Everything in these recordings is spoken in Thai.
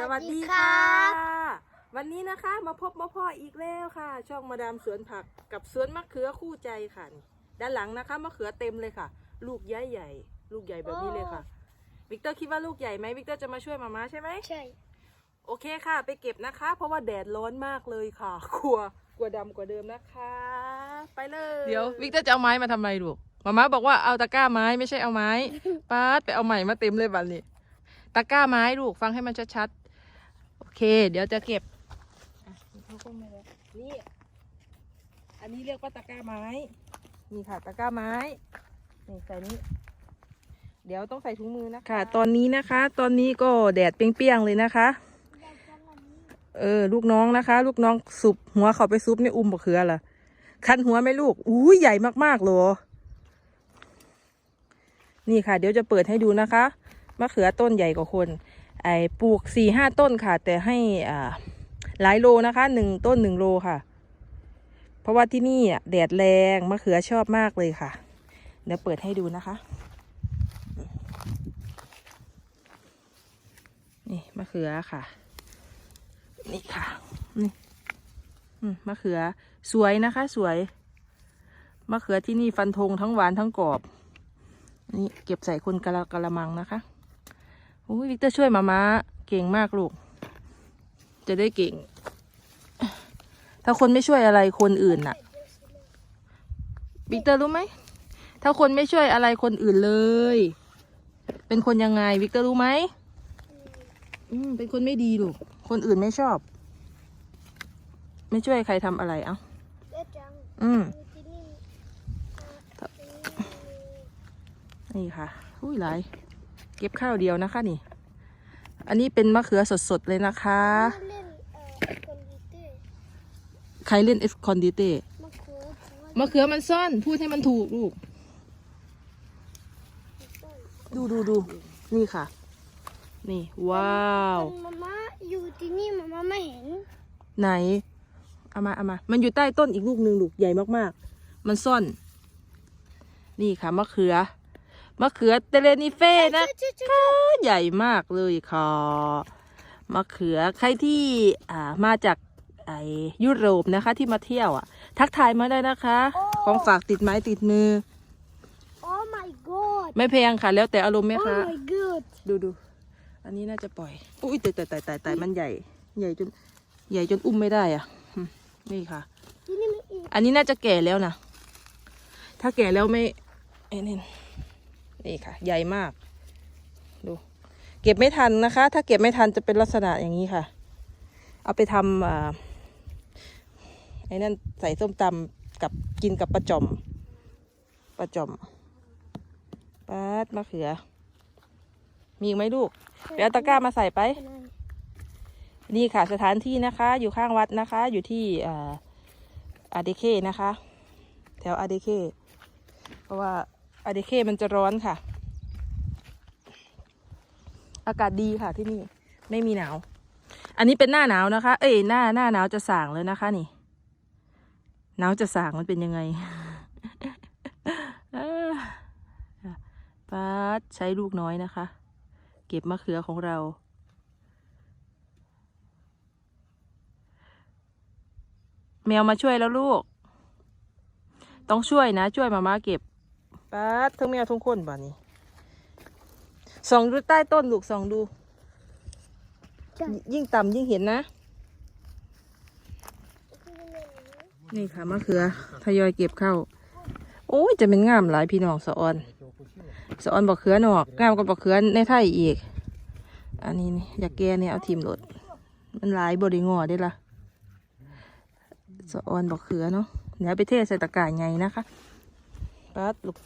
สวัสดีค่ะ วันนี้นะคะมาพบมาพ่ออีกแล้วค่ะ ช่องมาดามสวนผักกับสวนมะเขือคู่ใจค่ะนี่ด้านหลังนะคะมะเขือเต็มเลยค่ะ ลูกใหญ่ใหญ่ๆลูกใหญ่แบบนี้เลยค่ะ วิกเตอร์คิดว่าลูกใหญ่ไหมวิกเตอร์จะมาช่วยมาม่าใช่ไหมใช่ โอเคค่ะ ไปเก็บนะคะ เพราะว่าแดดร้อนมากเลยค่ะ กลัวกลัวดำกว่าเดิมนะคะ ไปเลยเดี๋ยววิกเตอร์จะเอาไม้มาทำไมลูกมาม่าบอกว่าเอาตะกร้าไม้ไม่ใช่เอาไม้ป้าดไปเอาใหม่มาเต็มเลยบัดนี้ ตะกร้าไม้ลูกฟังให้มันชัดๆ โอเค เดี๋ยวจะเก็บนี่ อันนี้เรียกว่าตะกร้าไม้ นี่ค่ะตะกร้าไม้ นี่ใส่นี้ เดี๋ยวต้องใส่ถุงมือนะคะค่ะตอนนี้นะคะ ตอนนี้ก็แดดเปรี้ยงๆเลยนะคะ เออ ลูกน้องนะคะ ลูกน้องสุบหัวเขาไปซุปนี่อุ้มบะเขือล่ะ คันหัวไหมลูก อุ้ยใหญ่มากๆเลยนี่ค่ะ เดี๋ยวจะเปิดให้ดูนะคะ มะเขือต้นใหญ่กว่าคน ไอ้ปลูกสี่ห้าต้นค่ะ แต่ให้อ่าหลายโลนะคะหนึ่งต้นหนึ่งโลค่ะ เพราะว่าที่นี่อะแดดแรงมะเขือชอบมากเลยค่ะ เดี๋ยวเปิดให้ดูนะคะนี่มะเขือค่ะ นี่ค่ะนี่มะเขือสวยนะคะ สวยมะเขือที่นี่ฟันธงทั้งหวานทั้งกรอบ นี่เก็บใส่คนกะละกะละมังนะคะ โอ้ยวิกเตอร์ช่วยมาม้าเก่งมากลูก จะได้เก่ง ถ้าคนไม่ช่วยอะไรคนอื่นน่ะวิกเตอร์รู้ไหม ถ้าคนไม่ช่วยอะไรคนอื่นเลย เป็นคนยังไงวิกเตอร์รู้ไหมอืมเป็นคนไม่ดีลูก คนอื่นไม่ชอบ ไม่ช่วยใครทำอะไรเอ้าอืมนี่ค่ะ อุ้ยหลาย ก็บข้าวเดียวนะคะนี่ อันนี้เป็นมะเขือสดๆเลยนะคะมาเล่นเอ่อคอมพิวเตอร์ใครเล่นเอสคอนดิเต้มะเขือถือว่ามะเขือมันซ่อนพูดให้มันถูกลูก ดูดูดูนี่ค่ะ นี่ ว้าวตอนมาม่าอยู่ที่นี่มาม่าไม่เห็น ไหนเอามาเอามา มันอยู่ใต้ต้นอีกลูกหนึ่งลูกใหญ่มากๆ มันซ่อน นี่ค่ะมะเขือ มะเขือเตเลนิเฟ่นะจุ๊จุ๊ค่ะใหญ่มากเลยค่ะมะเขือใครที่อ่ามาจากไอยุโรปนะคะที่มาเที่ยวอะ ทักทายมาได้นะคะ ของฝากติดไม้ติดมือโอ้ my god ไม่แพงค่ะ แล้วแต่อารมณ์ไหมโอ้คะ my god ดูดูอันนี้น่าจะปล่อยอุ้ยแต่แต่แต่แต่แต่มันใหญ่ ใหญ่จน ใหญ่จนอุ้มไม่ได้อะอืมนี่ค่ะที่นี่มีอีกอันนี้น่าจะแก่แล้วนะถ้าแก่แล้วไม่ไอ้นี่ นี่ค่ะ ใหญ่มาก ดู เก็บไม่ทันนะคะ ถ้าเก็บไม่ทันจะเป็นลักษณะอย่างนี้ค่ะ เอาไปทำอ่าไอ้นั่นใส่ส้มตำกับกินกับปลาจอมปลาจอมปัดมะเขือ มีอีกไหมลูกไปเอาตะกร้ามาใส่ไป นี่ค่ะสถานที่นะคะ อยู่ข้างวัดนะคะ อยู่ที่อาอาเดเคนะคะ แถวอาเดเคเพราะว่า อาเดเคมันจะร้อนค่ะ อากาศดีค่ะที่นี่ไม่มีหนาว อันนี้เป็นหน้าหนาวนะคะ เอ้ยหน้าหน้าหนาวจะสางเลยนะคะนี่หนาวจะสางมันเป็นยังไงป้าดใช้ลูกน้อยนะคะ เก็บมะเขือของเราแมวมาช่วยแล้วลูก ต้องช่วยนะ ช่วยมาม่าเก็บ ป๊าดทั้งแมวทั้งคนบ่านี้ส่องดูใต้ต้นลูกส่องดูใช่ยิ่งต่ำยิ่งเห็นนะ นี่ค่ะมะเขือทยอยเก็บเข้า โอ้ยจะเป็นงามหลายพี่น้องสะออนสะออนบอกเขือหนอกงามกว่าบอกเขือในไทยอีก อันนี้นี่อยากแกเนี่ยเอาทีมรถมันหลายบริงอได้ละสะออนบอกเขือเนาะเดี๋ยวไปเทใส่ตะกร้าใหญ่นะคะปัดลูก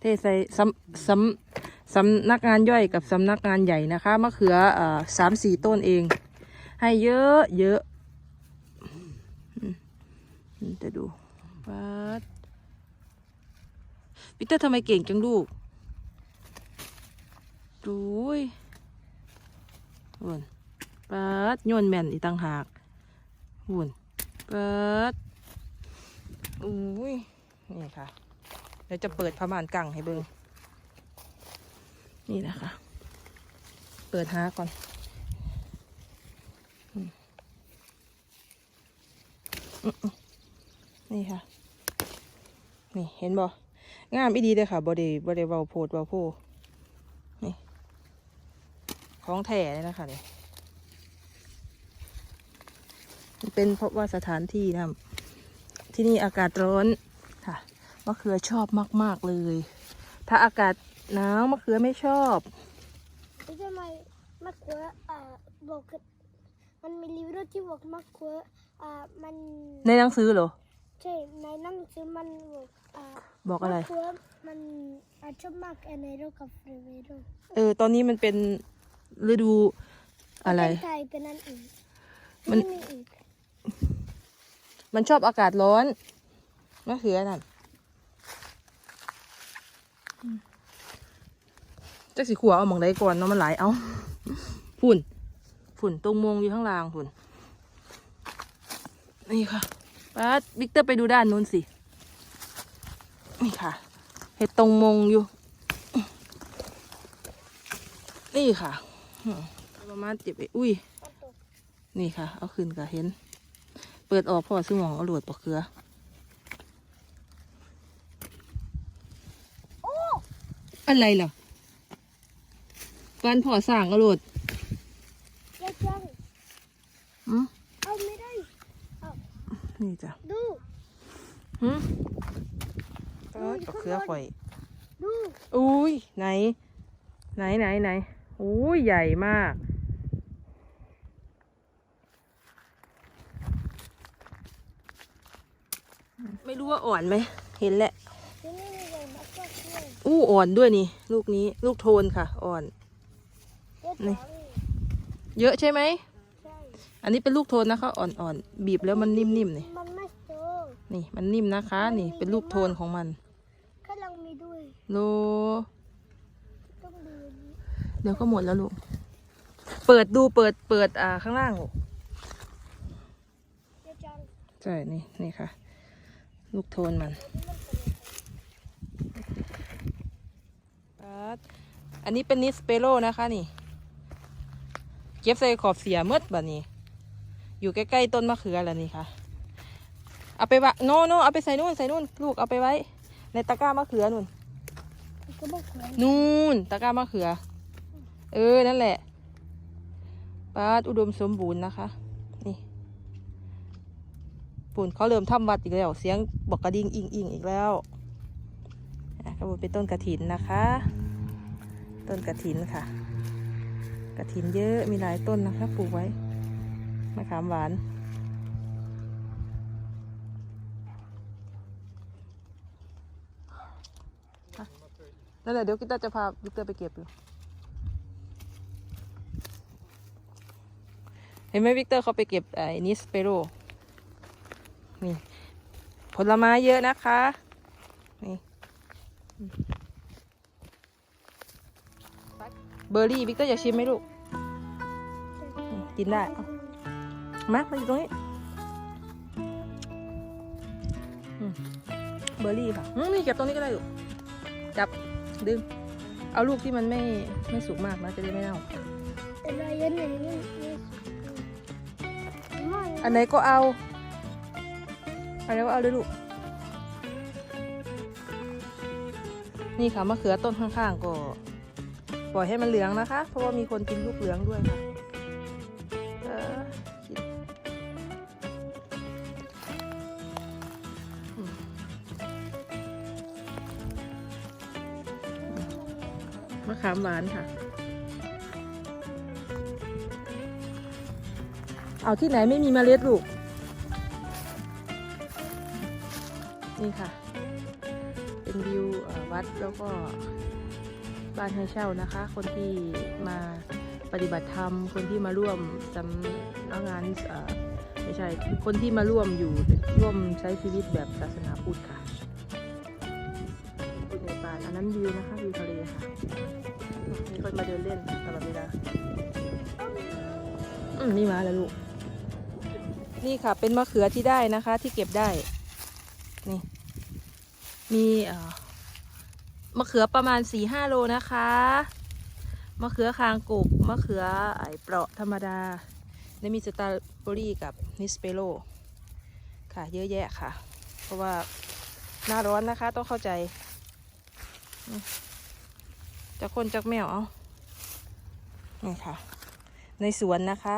เทใส่สำสำสำนักงานย่อยกับสำนักงานใหญ่นะคะมะเขืออสามสี่ต้นเอง ให้เยอะเยอะจะดูปัดพีเตอร์ทำไมเก่งจังลูกดูยหุ่นปัดโยนแม่นอีกต่างหากหุ่นปัดอุ้ย นี่ค่ะ เดี๋ยวจะเปิดพม่านกั่งให้เบิ่งนี่นะคะ เปิดหาก่อน นี่ค่ะ นี่เห็นบ่งามอีดีเลยค่ะบอดีบอดีเบาโพดเบาโพนี่ ของแท้เลยนะคะเนี่ยเป็นเพราะว่าสถานที่นะที่นี่อากาศร้อน มะเขือชอบมาก ๆ เลย ถ้าอากาศหนาวมะเขือไม่ชอบไม่ใช่ไหมมะเขืออ่าบอกกันมันมีรีวิวที่บอกมะเขืออ่ามันในหนังสือเหรอใช่ในหนังสือมันบอกอ่าบอกอะไรมะเขือมันอาจจะมากในโรคกับเฟรเวโรเออตอนนี้มันเป็นฤดูอะไรเป็นไทยเป็นอันอื่นมันมีอีกมันชอบอากาศร้อนมะเขือนั่น จักสิขัวเอาหมองใดก่อนเนาะมันหลายเอาฝุ่น ฝุ่นตรงมงอยู่ข้างล่างฝุ่น นี่ค่ะป้าดวิกเตอร์ไปดูด้านนู้นสิ นี่ค่ะ เห็ดตรงมงอยู่ นี่ค่ะอืมประมาณเจ็บไปอุ้ยมันตกนี่ค่ะ เอาขึ้นก็เห็น เปิดออกพอสมองเอาโหลดปอกเกลือโอ้อะไรล่ะ ฟันพอสร้างเอาโหลดยายจังอืมเอาไม่ได้นี่จ้ะดูหืมก็ปอกเกลือข่อย ดูอุ้ยไหน ไหนไหนไหนอุ้ยใหญ่มากไม่รู้ว่าอ่อนไหม เห็นแหละที่นี่มีใหญ่มากก็เพื่อนอู้อ่อนด้วยนี่ ลูกนี้ ลูกโทนค่ะ อ่อนยาย นี่จังเยอะใช่ไหมใช่อันนี้เป็นลูกโทนนะคะ อ่อนๆ บีบแล้วมันนิ่มๆนี่ มันไม่โตนี่มันนิ่มนะคะ นี่เป็นลูกโทนของมันกำลังมีด้วยโลต้องดูอันนี้เดี๋ยวก็หมดแล้วลูก เปิดดูเปิดเปิดอ่าข้างล่างลูกยายจังใช่นี่นี่ค่ะ ลูกโทนมันปั๊ดอันนี้เป็นนิสเปโรนะคะนี่ เก็บใส่ขอบเสียหมืดแบบนี้ อยู่ใกล้ๆต้นมะเขือแล้วนี่ค่ะ เอาไปวะโนโนเอาไปใส่นู่นใส่นู่นลูกเอาไปไว้ ในตะกร้ามะเขือนู่นนู่นตะกร้ามะเขือ เออนั่นแหละปาดอุดมสมบูรณ์นะคะ นี่ปุ่นเขาเริ่มทำวัดอีกแล้ว เสียงบอกกระดิ่งอิงอิงอีกแล้วอะก็เป็นต้นกระถินนะคะ ต้นกระถินค่ะ กระถินเยอะมีหลายต้นนะคะปลูกไว้มะขามหวานนั่นแหละเดี๋ยวกิตาจะพาวิกเตอร์ไปเก็บอยู่เห็นไหมวิกเตอร์เขาไปเก็บไอ้นิสเปโรนี่ ผลไม้เยอะนะคะ นี่อืม เบอร์รี่วิกเตอร์อยากชิมไหมลูกอืมกินได้เอามามาอยู่ตรงนี้อืมเบอร์รี่ค่ะอืมนี่เก็บตรงนี้ก็ได้ลูก จับ ดึง เอาลูกที่มันไม่ไม่สุกมากนะจะได้ไม่เน่าอะไรยันไหนนี่นี่ไม่อันไหนก็เอาอันไหนก็เอาเลยลูก นี่ค่ะมะเขือต้นข้างๆก็ ปล่อยให้มันเหลืองนะคะ เพราะว่ามีคนกินลูกเหลืองด้วยค่ะมะขามหวานค่ะ เอาที่ไหนไม่มีเมล็ดลูก นี่ค่ะ เป็นวิววัดแล้วก็ บ้านให้เช่านะคะ คนที่มาปฏิบัติธรรม คนที่มาร่วมสำนักงานไม่ใช่ คนที่มาร่วมอยู่ร่วมใช้ชีวิตแบบศาสนาพุทธค่ะอยู่ในป่าอันนั้นวิวนะคะวิวทะเลค่ะมีคนมาเดินเล่นตลอดเวลาอืมนี่มาแล้วลูก นี่ค่ะ เป็นมะเขือที่ได้นะคะ ที่เก็บได้ นี่ มีเอ่อ มะเขือประมาณสี่ห้าโลนะคะ มะเขือคางกุกมะเขือไอเปราะธรรมดาแล้วมีสตรอเบอรี่กับนิสเปโรค่ะ เยอะแยะค่ะ เพราะว่าหน้าร้อนนะคะ ต้องเข้าใจจากคนจากแมวเอานี่ค่ะ ในสวนนะคะ